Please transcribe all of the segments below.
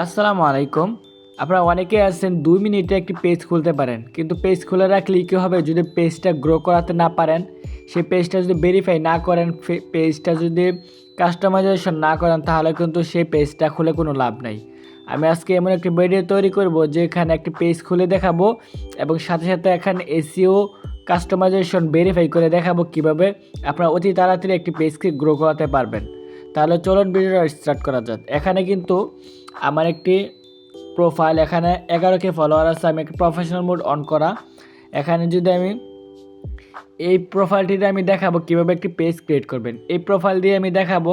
আসসালামু আলাইকুম। আপনারা অনেকে আছেন দুই মিনিটে একটি পেজ খুলতে পারেন, কিন্তু পেজ খুলে রাখলে কী হবে? যদি পেজটা গ্রো করাতে না পারেন সেই পেজটা যদি ভেরিফাই না করেন পেজটা যদি কাস্টমাইজেশন না করেন, তাহলে কিন্তু সেই পেজটা খুলে কোনো লাভ নাই। আমি আজকে এমন একটি ভিডিও তৈরি করব, যেখানে একটি পেজ খুলে দেখাবো এবং সাথে সাথে এখানে এসিও কাস্টমাইজেশন ভেরিফাই করে দেখাবো কীভাবে আপনারা অতি তাড়াতাড়ি একটি পেজকে গ্রো করাতে পারবেন। তাহলে চলুন ভিডিওটা স্টার্ট করা যাক। এখানে কিন্তু আমার একটি প্রোফাইল এখানে এগারো কে ফলোয়ার আছে, আমি একটি প্রফেশনাল মোড অন করা। এখানে যদি আমি এই প্রোফাইলটিতে আমি দেখাবো কীভাবে একটি পেজ ক্রিয়েট করবেন। এই প্রোফাইল দিয়ে আমি দেখাবো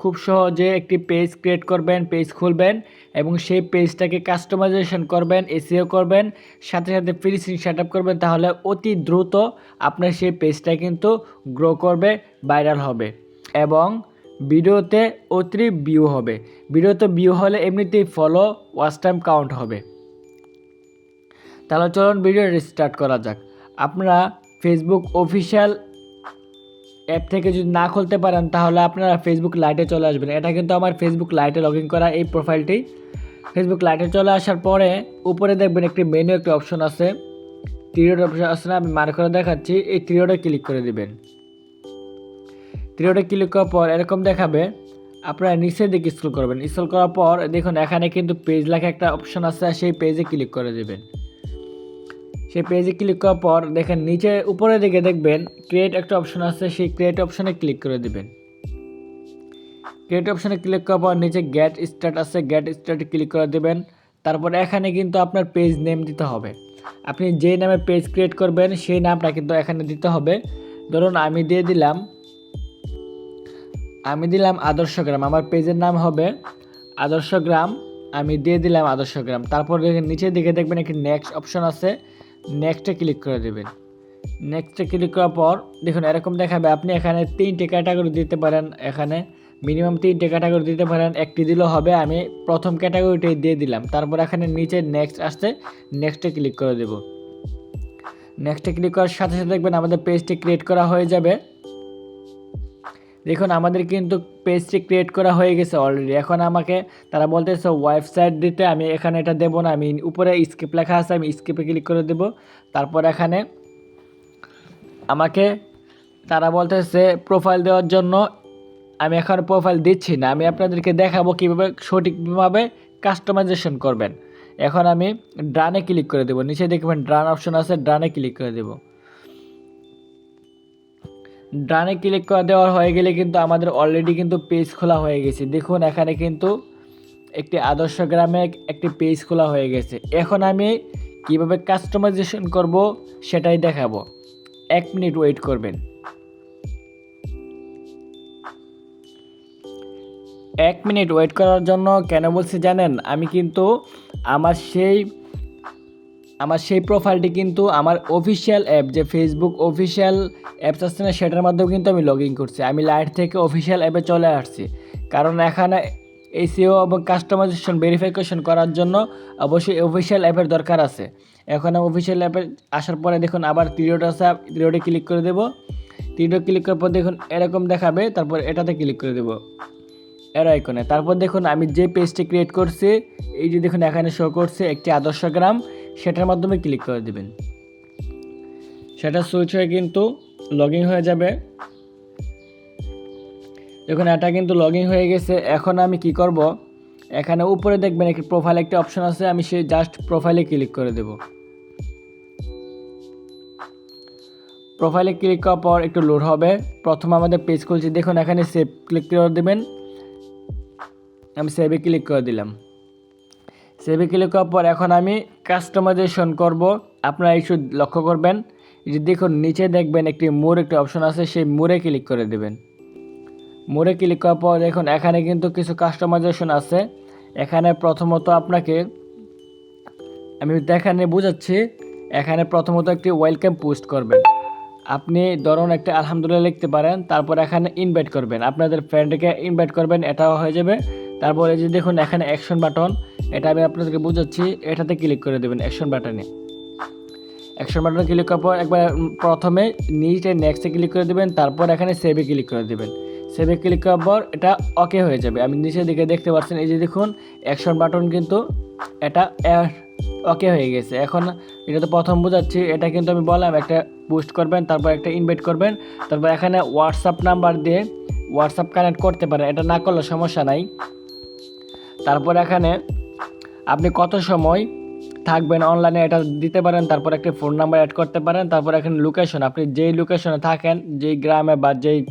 খুব সহজে একটি পেজ ক্রিয়েট করবেন পেজ খুলবেন এবং সেই পেজটাকে কাস্টমাইজেশন করবেন এসিও করবেন, সাথে সাথে ফিনিশিং সেট আপ করবেন, তাহলে অতি দ্রুত আপনার সেই পেজটা কিন্তু গ্রো করবে ভাইরাল হবে। এবং ভিডিওতে অতি ভিউ হবে। ভিডিওতে ভিউ হলে এমনিতেই ফলো ওয়াচ টাইম কাউন্ট হবে। তাহলে চলুন ভিডিও স্টার্ট করা যাক। আপনারা ফেসবুক অফিসিয়াল অ্যাপ থেকে যদি না খুলতে পারেন, তাহলে আপনারা ফেসবুক লাইটে চলে আসবেন। এটা কিন্তু আমার ফেসবুক লাইটে লগ ইন করা এই প্রোফাইলটি ফেসবুক লাইটে চলে আসার পরে উপরে দেখবেন একটি মেনু একটি অপশন আছে। টিরিয়ড অপশন আছে না, আমি মার করে দেখাচ্ছি। এই টিরিয়ডে ক্লিক করে দিবেন। টিরিয়ডে ক্লিক করার পর এরকম দেখাবে। আপনারা নিচের দিকে স্ক্রল করবেন। স্ক্রল করার পর দেখুন, এখানে কিন্তু পেজ লেখা একটা অপশন আছে, সেই পেজে ক্লিক করে দেবেন। সেই পেজে ক্লিক করার পর দেখেন নিচে উপরের দিকে দেখবেন ক্রিয়েট একটা অপশন আছে, সেই ক্রিয়েট অপশনে ক্লিক করে দেবেন। ক্রিয়েট অপশনে ক্লিক করার পর নিচে গ্যাট স্টার্ট আছে গ্যাট স্টার্টে ক্লিক করে দেবেন। তারপর এখানে কিন্তু আপনার পেজ নেম দিতে হবে। আপনি যে নামে পেজ ক্রিয়েট করবেন, সেই নামটা কিন্তু এখানে দিতে হবে। ধরুন, আমি দিয়ে দিলাম আমি দিলাম আদর্শ গ্রাম, আমার পেজের নাম হবে আদর্শ গ্রাম, আমি দিয়ে দিলাম আদর্শ গ্রাম। তারপর নিচের দিকে দেখবেন একটি নেক্সট অপশন আছে নেক্সটে ক্লিক করে দেবেন। নেক্সটে ক্লিক করার পর, দেখুন, এরকম দেখাবে, আপনি এখানে তিনটে ক্যাটাগরি দিতে পারেন, এখানে মিনিমাম তিনটে ক্যাটাগরি দিতে পারেন, একটি দিলেও হবে, আমি প্রথম ক্যাটাগরিটাই দিয়ে দিলাম। তারপর এখানে নিচে নেক্সট আসতে নেক্সটে ক্লিক করে দেব। নেক্সটে ক্লিক করার সাথে সাথে দেখবেন, আমাদের পেজটি ক্রিয়েট করা হয়ে যাবে। দেখুন, আমাদের কিন্তু পেজটি ক্রিয়েট করা হয়ে গেছে অলরেডি এখন আমাকে তারা বলতেছে ওয়েবসাইট দিতে আমি এখানে এটা দেবো না, আমি উপরে স্কিপ লেখা আছে, আমি স্কিপে ক্লিক করে দেব। তারপর এখানে আমাকে তারা বলতেছে প্রোফাইল দেওয়ার জন্য আমি এখন প্রোফাইল দিচ্ছি না। আমি আপনাদেরকে দেখাবো কীভাবে সঠিকভাবে কাস্টমাইজেশন করবেন। এখন আমি ড্রানে ক্লিক করে দেবো। নিচে দেখবেন ড্রান অপশন আছে ড্রানে ক্লিক করে দেবো। ডানে ক্লিক করে দেওয়ার হয়ে গেলে কিন্তু আমাদের অলরেডি কিন্তু পেজ খোলা হয়ে গেছে। দেখুন, এখানে কিন্তু একটি আদর্শ গ্রামে একটি পেজ খোলা হয়ে গেছে। এখন আমি কীভাবে কাস্টমাইজেশন করব সেটাই দেখাবো। এক মিনিট ওয়েট করবেন। এক মিনিট ওয়েট করার জন্য কেন বলছি জানেন? আমি কিন্তু আমার সেই আমার সেই প্রোফাইলটি কিন্তু আমার অফিসিয়াল অ্যাপ যে ফেসবুক অফিসিয়াল অ্যাপস আছে না, সেটার মাধ্যমে কিন্তু আমি লগ ইন করছি। আমি লাইট থেকে অফিসিয়াল অ্যাপে চলে আসছি। কারণ এখানে এসিও এবং কাস্টমাইজেশন ভেরিফিকেশন করার জন্য অবশ্যই অফিসিয়াল অ্যাপের দরকার আছে। এখন অফিসিয়াল অ্যাপে আসার পরে দেখুন আবার পিরিয়ড আছে পিরিয়ডে ক্লিক করে দেবো। পিরিয়ডে ক্লিক করার পর দেখুন এরকম দেখাবে, তারপর এটাতে ক্লিক করে দেবো। এর আইকনে তারপর দেখুন আমি যে পেজটি ক্রিয়েট করছি, এই যে দেখুন এখানে শো করছে একটি আদর্শ গ্রাম। সেটার মাধ্যমে ক্লিক করে দেবেন। সেটা সুইচ হয়ে কিন্তু লগ হয়ে যাবে। দেখুন, এটা কিন্তু লগ হয়ে গেছে। এখন আমি কি করব? এখানে উপরে দেখবেন একটি প্রোফাইল একটা অপশন আছে। আমি সেই জাস্ট প্রোফাইলে ক্লিক করে দেব। প্রোফাইলে ক্লিক করার পর একটু লোড হবে। প্রথম আমাদের পেজ খুলছি। দেখুন, এখানে সেভ ক্লিক করে দেবেন। আমি সেভে ক্লিক করে দিলাম। সেভে ক্লিক করার পর এখন আমি কাস্টমাইজেশন করব। আপনারা একটু লক্ষ্য করবেন যে দেখুন, নিচে দেখবেন একটি মোর একটি অপশন আছে, সেই মোরে ক্লিক করে দেবেন। মোরে ক্লিক করার পর দেখুন, এখানে কিন্তু কিছু কাস্টমাইজেশন আছে। এখানে প্রথমত আপনাকে আমি এখানে বোঝাচ্ছি, এখানে প্রথমত একটি ওয়েলকাম পোস্ট করবেন। আপনি ধরুন একটা আলহামদুলিল্লাহ লিখতে পারেন, তারপর এখানে ইনভাইট করবেন। আপনাদের ফ্রেন্ডকে ইনভাইট করবেন, এটাও হয়ে যাবে। তারপরে যে দেখুন, এখানে অ্যাকশন বাটন এটা আমি আপনাদেরকে বোঝাচ্ছি, এটাতে ক্লিক করে দেবেন অ্যাকশন বাটনে অ্যাকশন বাটনে ক্লিক করার পর একবার প্রথমে নিচে নেক্সটে ক্লিক করে দেবেন, তারপর এখানে সেভে ক্লিক করে দেবেন। সেভে ক্লিক করার পর এটা ওকে হয়ে যাবে। আমি নিচের দিকে দেখতে পাচ্ছেন, এই যে দেখুন অ্যাকশন বাটন কিন্তু এটা ওকে হয়ে গেছে। এখন এটা তো প্রথম বোঝাচ্ছি, এটা কিন্তু আমি বললাম, একটা পোস্ট করবেন, তারপর একটা ইনভাইট করবেন, তারপর এখানে হোয়াটসঅ্যাপ নাম্বার দিয়ে হোয়াটসঅ্যাপ কানেক্ট করতে পারেন। এটা না করলে সমস্যা নাই। তারপর এখানে আপনি কত সময় থাকবেন অনলাইনে এটা দিতে পারেন, তারপর একটা ফোন নাম্বার অ্যাড করতে পারেন, তারপর এখানে লোকেশন আপনি যেই লোকেশনে থাকেন, যেই গ্রামে বা যেই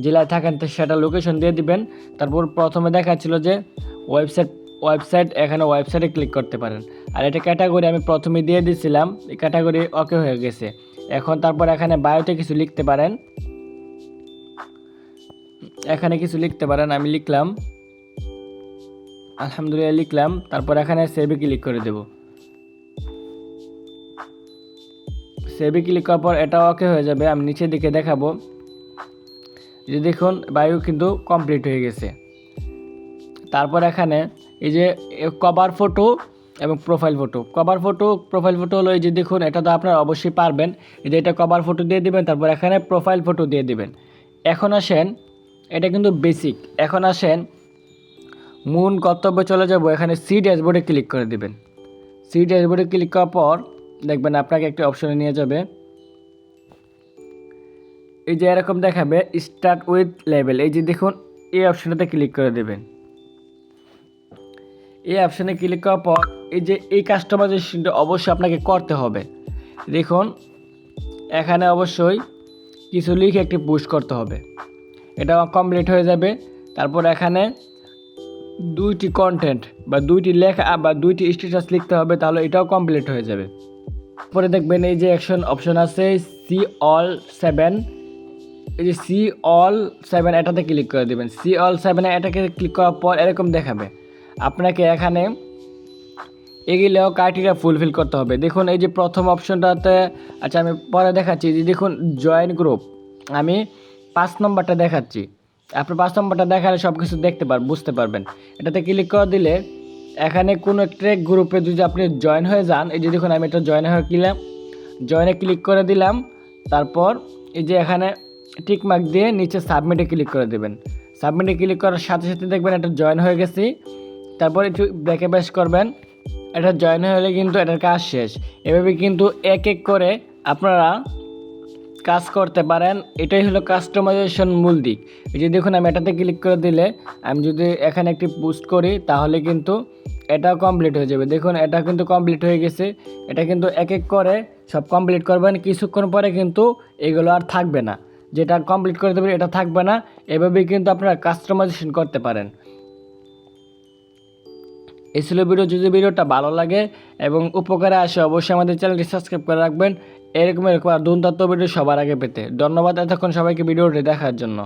জেলায় থাকেন, তো সেটা লোকেশন দিয়ে দিবেন। তারপর প্রথমে দেখাচ্ছিল যে ওয়েবসাইট ওয়েবসাইট এখানে ওয়েবসাইটে ক্লিক করতে পারেন। আর এটা ক্যাটাগরি আমি প্রথমে দিয়ে দিয়েছিলাম এই ক্যাটাগরি ওকে হয়ে গেছে। এখন তারপর এখানে বায়োতে কিছু লিখতে পারেন। এখানে কিছু লিখতে পারেন, আমি লিখলাম। আলহামদুলিল্লাহ লিখলাম, তারপর এখানে সেভে ক্লিক করে দেব। সেভে ক্লিক করার পর এটা ওকে হয়ে যাবে, আমি নিচের দিকে দেখাবো। যে দেখুন, বায়ু কিন্তু কমপ্লিট হয়ে গেছে। তারপর এখানে এই যে কভার ফটো এবং profile photo cover photo profile photo হলো এই যে দেখুন, এটা তো আপনারা অবশ্যই পারবেন। এই যে এটা কভার ফটো দিয়ে দিবেন, তারপর এখানে প্রোফাইল ফটো দিয়ে দিবেন। এখন আসেন, এটা কিন্তু বেসিক এখন আসেন মূল কর্তব্যে চলে যাব, এখানে সি ড্যাশবোর্ডে ক্লিক করে দিবেন। সি ড্যাশবোর্ডে ক্লিক করার পর দেখবেন আপনাকে একটি অপশনে নিয়ে যাবে। এই যে এরকম দেখাবে স্টার্ট উইথ লেভেল এই যে দেখুন, এই অপশনটাতে ক্লিক করে দেবেন। এই অপশানে ক্লিক করার পর এই যে এই কাস্টমাইজেশনটা অবশ্যই আপনাকে করতে হবে। দেখুন, এখানে অবশ্যই কিছু লিখে একটি পুশ করতে হবে। এটা কমপ্লিট হয়ে যাবে। তারপর এখানে দুইটি কন্টেন্ট বা দুইটি লেখা বা দুইটি স্ট্যাটাস লিখতে হবে, তাহলে এটাও কমপ্লিট হয়ে যাবে। পরে দেখবেন এই যে অ্যাকশন অপশন আছে সি অল সেভেন এই যে সি অল সেভেন এটাতে ক্লিক করে দেবেন। সি অল সেভেনে এটাকে ক্লিক করার পর এরকম দেখাবে। আপনাকে এখানে এগুলোও ক্রাইটেরিয়া ফুলফিল করতে হবে। দেখুন, এই যে প্রথম অপশনটাতে আচ্ছা আমি পরে দেখাচ্ছি, যে দেখুন জয়েন গ্রুপ আমি পাঁচ নম্বরটা দেখাচ্ছি। আপনি পাঁচ নম্বরটা দেখালে সব কিছু দেখতে পার, বুঝতে পারবেন। এটাতে ক্লিক করে দিলে এখানে কোনো একটা গ্রুপে যদি আপনি জয়েন হয়ে যান, এই যে দেখুন আমি এটা জয়েন হয়ে গেলাম। জয়েনে ক্লিক করে দিলাম, তারপর এই যে এখানে টিক মার্ক দিয়ে নিচে সাবমিটে ক্লিক করে দেবেন। সাবমিটে ক্লিক করার সাথে সাথে দেখবেন এটা জয়েন হয়ে গেছি। তারপর একটু ব্যাকে ব্যাস করবেন। এটা জয়েন হয়ে হলে কিন্তু এটার কাজ শেষ। এভাবে কিন্তু এক এক করে আপনারা কাজ করতে পারেন, এটাই হলো কাস্টমাইজেশন মূল দিক। এই যে দেখুন, আমি এটাতে ক্লিক করে দিলে, আমি যদি এখানে একটি পোস্ট করি, তাহলে কিন্তু এটাও কমপ্লিট হয়ে যাবে। দেখুন, এটা কিন্তু কমপ্লিট হয়ে গেছে। এটা কিন্তু এক এক করে সব কমপ্লিট করবেন। কিছুক্ষণ পরে কিন্তু এগুলো আর থাকবে না। যেটা কমপ্লিট করে দেবেন, এটা থাকবে না। এভাবেই কিন্তু আপনারা কাস্টমাইজেশন করতে পারেন। এই ছিল ভিডিও। যদি ভিডিওটা ভালো লাগে এবং উপকারে আসে, অবশ্যই আমাদের চ্যানেলটি সাবস্ক্রাইব করে রাখবেন। এরকম এরকম আর দুন তত্ত্ব ভিডিও সবার আগে পেতে। ধন্যবাদ এতক্ষণ সবাইকে ভিডিওটি দেখার জন্য।